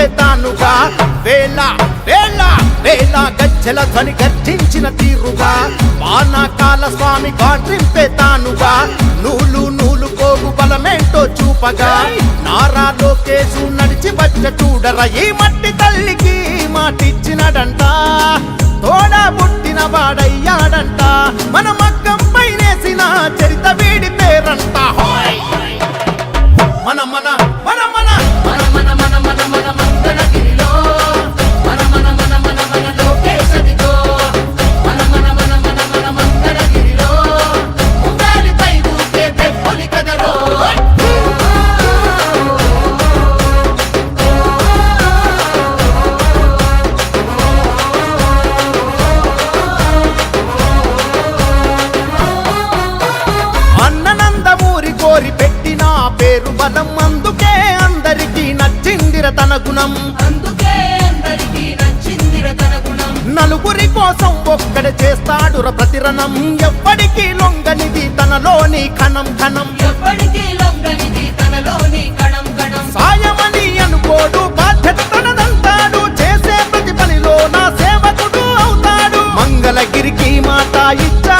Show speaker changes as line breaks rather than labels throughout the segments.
గాండ్రింపే తానుగా వేళ వేళ వేళ గజ్జల ధ్వని గర్జించిన తీరుగా. వానాకాల స్వామి కాంట్రింపే తానుగా నూలు నూలు కోగు బలమేంటో చూపగా. నారా లోకేశు నడిచి వచ్చ చూడర ఈ మట్టి తల్లికి మాటిచ్చినడంట. తోడా పుట్టిన వాడయ్యాడంట. మన మగ్గం పైనేసిన చరిత వీడి పేరంట. మన మన తన గుణం.
అందుకే అందరికీ నచ్చిందిర తన గుణం.
నలుగురి కోసం ఒక్కడ చేస్తాడుర ప్రతిరణం. ఎవ్వడికి లొంగనిది తనలోని కణం కణం
ఎప్పటికీ లొంగనిది తనలోని కణం కణం
సాయమని అనుకోడు బాధ్యత తనదంటాడు చేసే ప్రతి పనిలో నా సేవకుడు అవుతాడు. మంగళగిరికి మాట ఇచ్చాడంట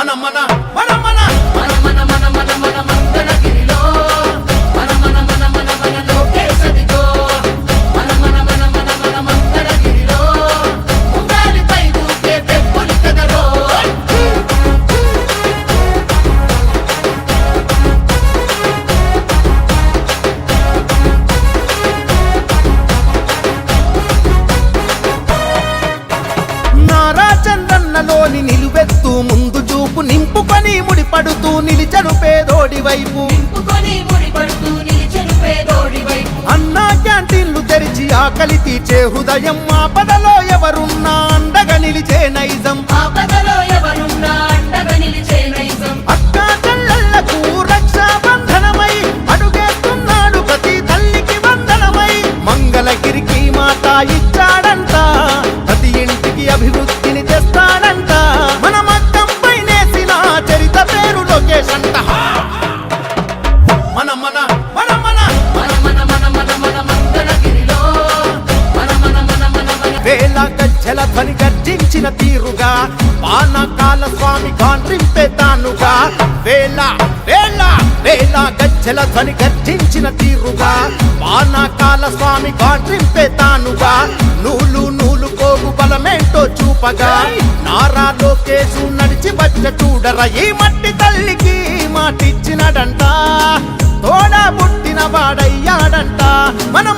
మన మన మన వైపు. అన్నా క్యాంటీన్లు తెరిచి ఆకలి తీర్చే హృదయం ఆపదలో ఎవరున్నా అండగా నిలిచే నైజం.
ఆపదలో
గర్జించిన తీరుగా వానకాల స్వామి గాండ్రింపే తానుగా. వేల వేల గజ్జల ధ్వని గర్జించిన తీరుగా వానకాల స్వామి గాండ్రింపే తానుగా. నూలు నూలు కోగు బలమేంటో చూపగా నారా లోకేశు నడిచి వచ్చ చూడర ఈ మట్టి తల్లికి మాటిచ్చినడంట తోడా పుట్టిన వాడయ్యాడంట. మన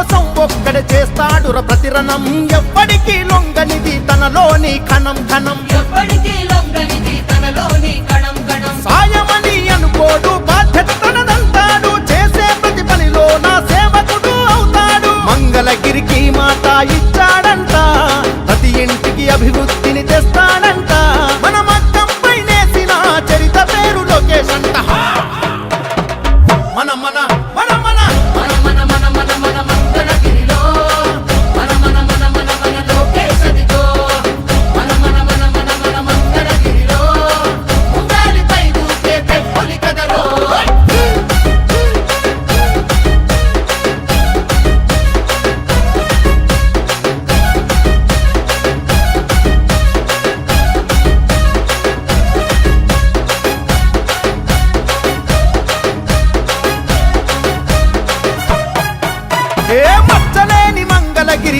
కోసం ఒక్కడే చేస్తాడు ప్రతిరణం. ఎవ్వడికి లొంగనిది తనలోని కణం కణం
ఎప్పటికీ లొంగనిది తనలోని కణం కణం
సాయమని అనుకోడు బాధ్యత తనదంటాడు చేసే ప్రతి పనిలో నా సేవకుడు అవుతాడు. మంగళగిరికి మాట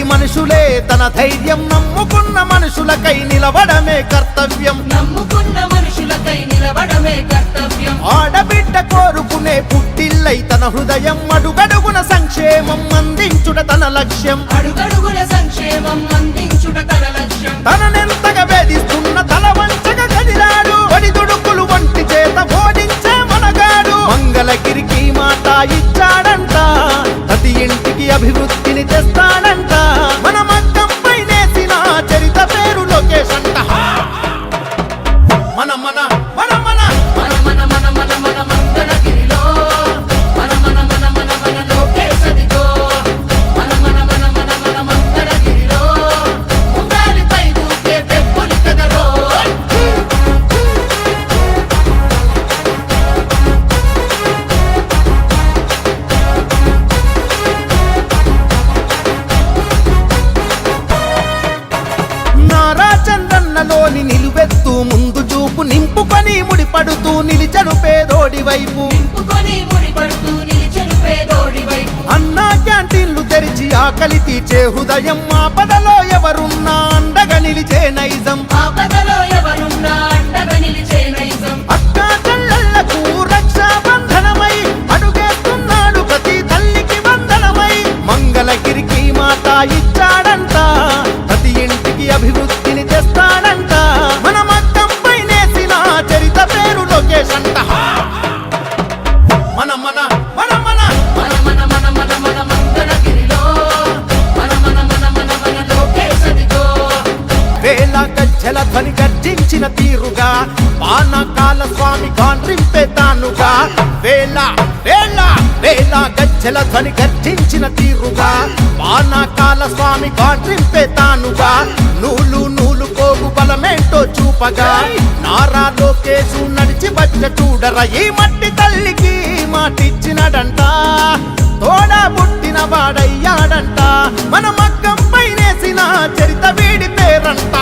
మనుషులే తన ధైర్యం నమ్ముకున్న మనుషులకై నిలవడమే కర్తవ్యం.
నమ్ముకున్న మనుషులకై నిలబడమే కర్తవ్యం.
ఆడబిడ్డ కోరుకునే పుట్టిల్లై తన హృదయం అడుగడుగున సంక్షేమం అందించుట తన లక్ష్యం.
అడుగడుగుల సంక్షేమం అందించుట తన లక్ష్యం.
తననెంతగా వేధిస్తున్న తల వంచగా కదిలాడు ఒడిదుడుకులు వంటి చేత ఓడించే మనగాడు. మంగళగిరికి మాట ఇచ్చాడంట ప్రతి ఇంటికి అభివృద్ధిని తెస్తాడంట. మన నిలబెట్టులోని నిలువెత్తు ముందు చూపు నింపుకొని ముడిపడుతూ
నిలిచను పేదోడి వైపు.
అన్నా క్యాంటీన్లు తెరిచి ఆకలి తీర్చే హృదయం మా
పదలో ఎవరున్నా అండగా నిలిచే నైజం.
ఇచ్చాడంట ప్రతి ఇంటికి అభివృద్ధి గజ్జల ధ్వని గర్జించిన తీరుగా పానకాల స్వామి కాంట్రింపే తానుగా. వేలా వేలా వేలా గజ్జల ధ్వని గర్జించిన తీరుగా పానకాల స్వామి కాంట్రింపే తానుగా. నూలు నూలు కోగు బలమేంటో చూపగా నారా లోకేశు నడిచి వచ్చ చూడర ఈ మట్టి తల్లికి మాటిచ్చినడంట కోడా పుట్టిన వాడయ్యాడంట. మన మగ్గం పైనేసిన చరిత వీడి పేరంట.